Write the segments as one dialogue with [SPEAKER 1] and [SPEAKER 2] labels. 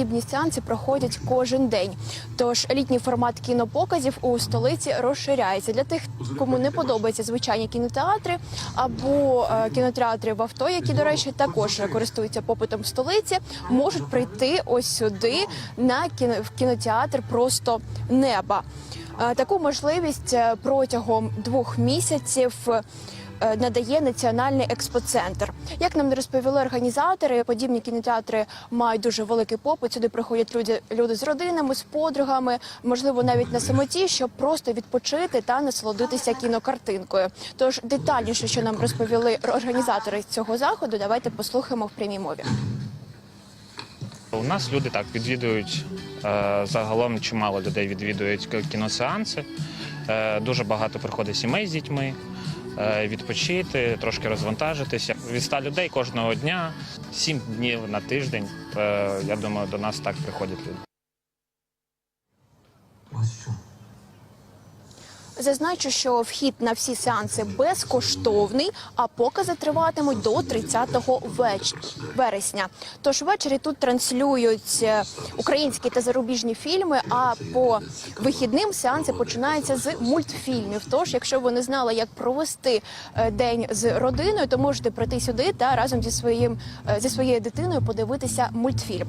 [SPEAKER 1] Подібні сеанси проходять кожен день. Тож літній формат кінопоказів у столиці розширяється для тих, кому не подобаються звичайні кінотеатри або е, кінотеатри в авто, які, до речі, також користуються попитом в столиці, можуть прийти ось сюди на кінотеатр просто неба. Е, Таку можливість е, протягом двох місяців. е, Надає національний експоцентр. Як нам розповіли організатори, подібні кінотеатри мають дуже великий попит. Сюди приходять люди, люди з родинами, з подругами, можливо, навіть на самоті, щоб просто відпочити та насолодитися кінокартинкою. Тож детальніше, що нам розповіли організатори цього заходу, давайте послухаємо в прямій мові.
[SPEAKER 2] У нас люди так відвідують е, загалом чимало людей відвідують кіносеанси. Е, Дуже багато приходить сімей з дітьми е, відпочити, трошки розвантажитися. Від 100 людей кожного дня, 7 днів на тиждень. Я думаю, до нас так приходять люди.
[SPEAKER 1] Зазначу, що вхід на всі сеанси безкоштовний, а покази триватимуть до 30 веч- вересня. Тож ввечері тут транслюють е, українські та зарубіжні фільми. А по вихідним сеанси починаються з мультфільмів. Тож, якщо ви не знали, як провести е, день з родиною, то можете прийти сюди та разом зі своїм е, зі своєю дитиною подивитися мультфільм.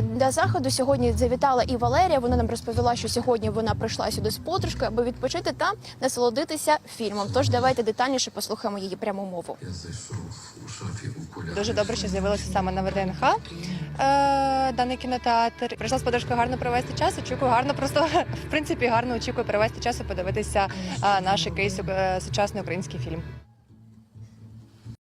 [SPEAKER 1] До заходу сьогодні завітала і Валерія. Вона нам розповіла, що сьогодні вона прийшла сюди з подружкою, аби відпочити та насолодитися фільмом. Тож давайте детальніше послухаємо її пряму мову.
[SPEAKER 3] Я зайшов у шафі.
[SPEAKER 4] Дуже добре, що з'явилося саме на ВДНХ е, даний кінотеатр. Прийшла з подружкою гарно провести час. Очікую гарно, просто в принципі гарно очікую провести час і подивитися е, наш якийсь е, сучасний український фільм.